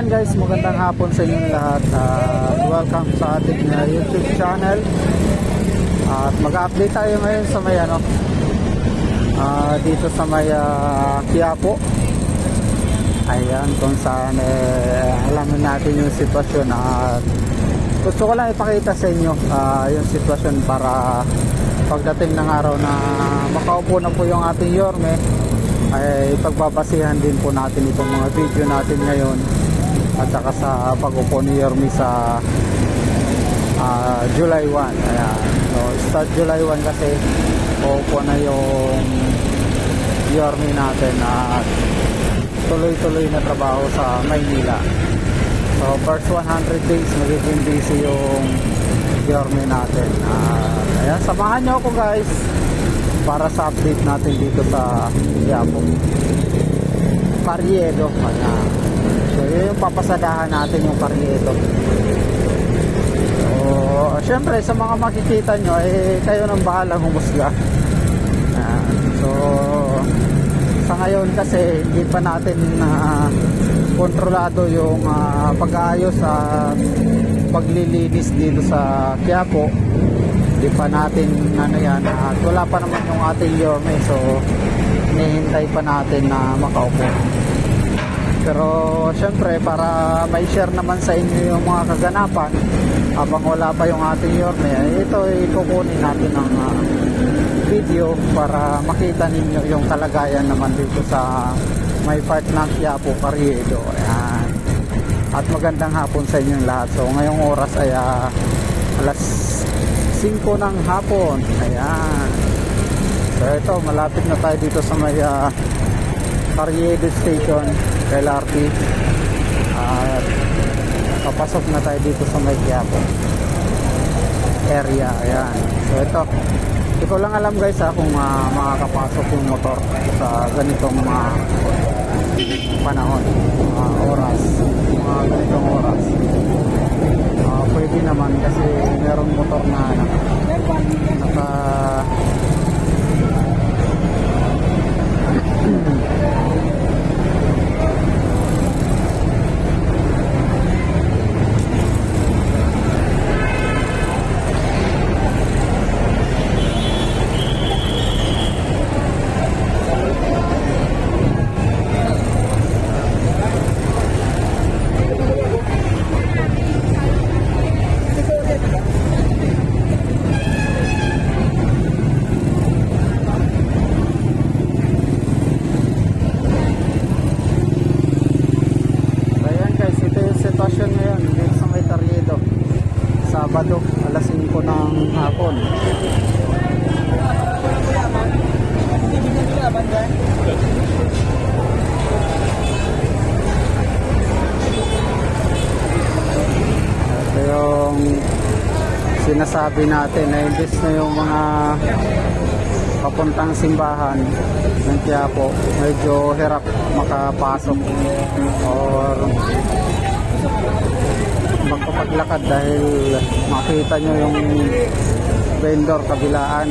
Yan guys, magandang hapon sa inyong lahat. at welcome sa ating uh, YouTube channel. At mag-update tayo ngayon sa may ano, ah, dito sa may uh. Ayan, kung saan eh, alamin natin yung sitwasyon at gusto ko lang ipakita sa inyo ah, yung sitwasyon para pagdating ng araw na makaupo na po yung ating Yorme ay pagbabasihan din po natin itong mga video natin ngayon at saka sa pag-upo ni Yorme sa ah, July 1 ayan. So start July 1 kasi uupo na yung Yorme natin at tuloy-tuloy na trabaho sa Maynila. So first 100 days magiging busy yung Yorme natin. At ayan samahan nyo ako guys para sa update natin dito sa Quiapo. Carriedo ayan yun yung papasadahan natin yung Carriedo so syempre sa mga makikita nyo eh kayo nang bahalang humusga. Ayan. so sa ngayon kasi hindi pa natin na kontrolado yung ah, pag-aayos sa paglilinis dito sa Quiapo. Hindi pa natin ano yan at wala pa naman yung ating yorme so hinihintay pa natin na makaupo pero syempre para may share naman sa inyo yung mga kaganapan habang wala pa yung ating yorme eh, ito ikukunin natin ng ah, video para makita ninyo yung kalagayan naman dito sa may part ng Quiapo Carriedo ayan. At magandang hapon sa inyong lahat. So ngayong oras ay ah, alas 5 ng hapon. Ayan. So ito malapit na tayo dito sa may uh, Carriedo Station LRT at papasok na tayo dito sa may area. Ayan. So ito. Hindi lang alam guys ha kung ah, makakapasok yung motor sa ganitong mga panahon mga oras mga ganitong oras. Ah, pwede naman kasi meron motor na ano, naka sinasabi natin na imbis na yung mga papuntang simbahan ng Quiapo medyo hirap makapasok or magpapaglakad dahil makita nyo yung vendor kabilaan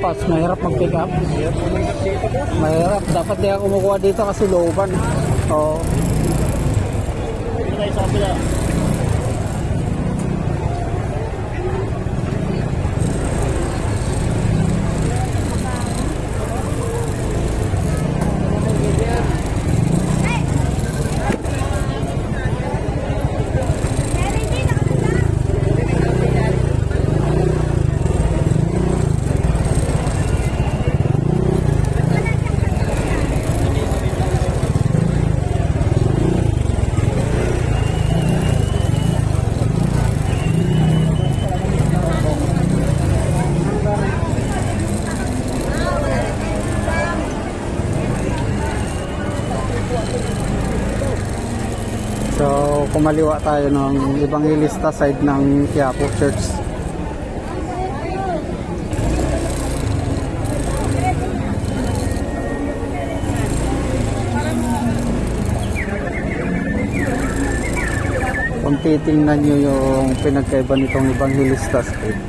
Tapos, mahirap mag-pick up. Mahirap. Dapat di ako kumukuha dito kasi looban. Oo. So, kumaliwa tayo ng Evangelista side ng Quiapo Church. Kung titingnan nyo yung pinagkaiba nitong Evangelista Street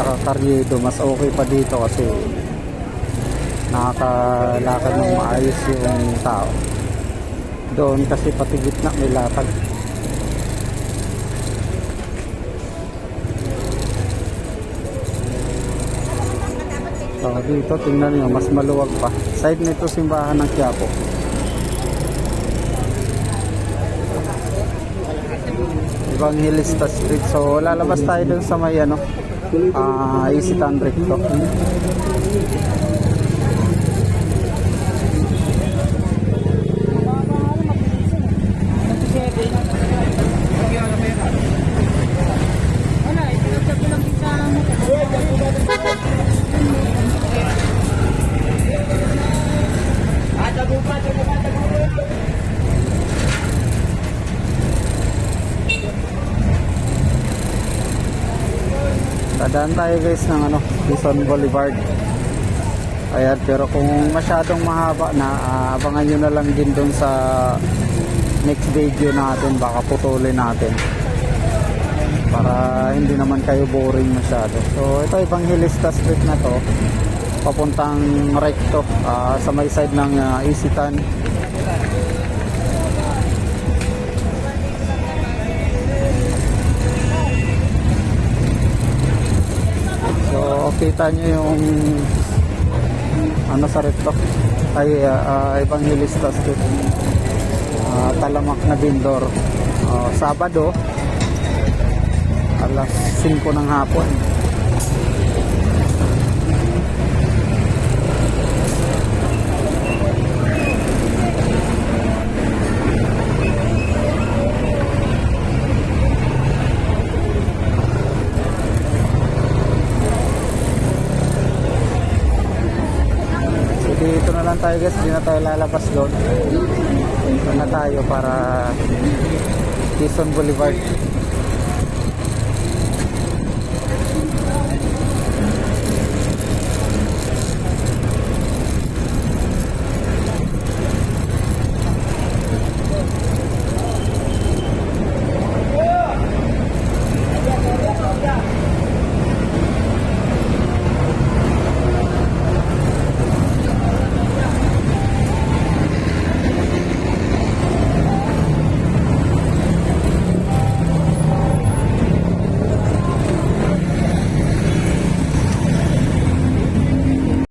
saka Carriedo, mas okay pa dito kasi nakakalakad ng maayos yung tao. Doon kasi pati gitna may latag. So dito tingnan nyo, mas maluwag pa. Side nito simbahan ng Quiapo. Evangelista Street. So lalabas tayo dun sa may ano, ah Easy Tantric to. Dadaan tayo guys ng ano, Quezon Boulevard. Ayan, pero kung masyadong mahaba na, ah, abangan nyo na lang din dun sa next video natin, baka putulin natin. Para hindi naman kayo boring masyado. So, ito Evangelista Street na to. Papuntang recto ah, sa may side ng uh, Isitan. Kita nyo yung ano sa recto ay uh, Evangelista Street. Ah, talamak na Bindor. Ah, Sabado, alas 5 ng hapon. Tayo guys, hindi na tayo lalabas doon. Dito na tayo para Quezon Boulevard.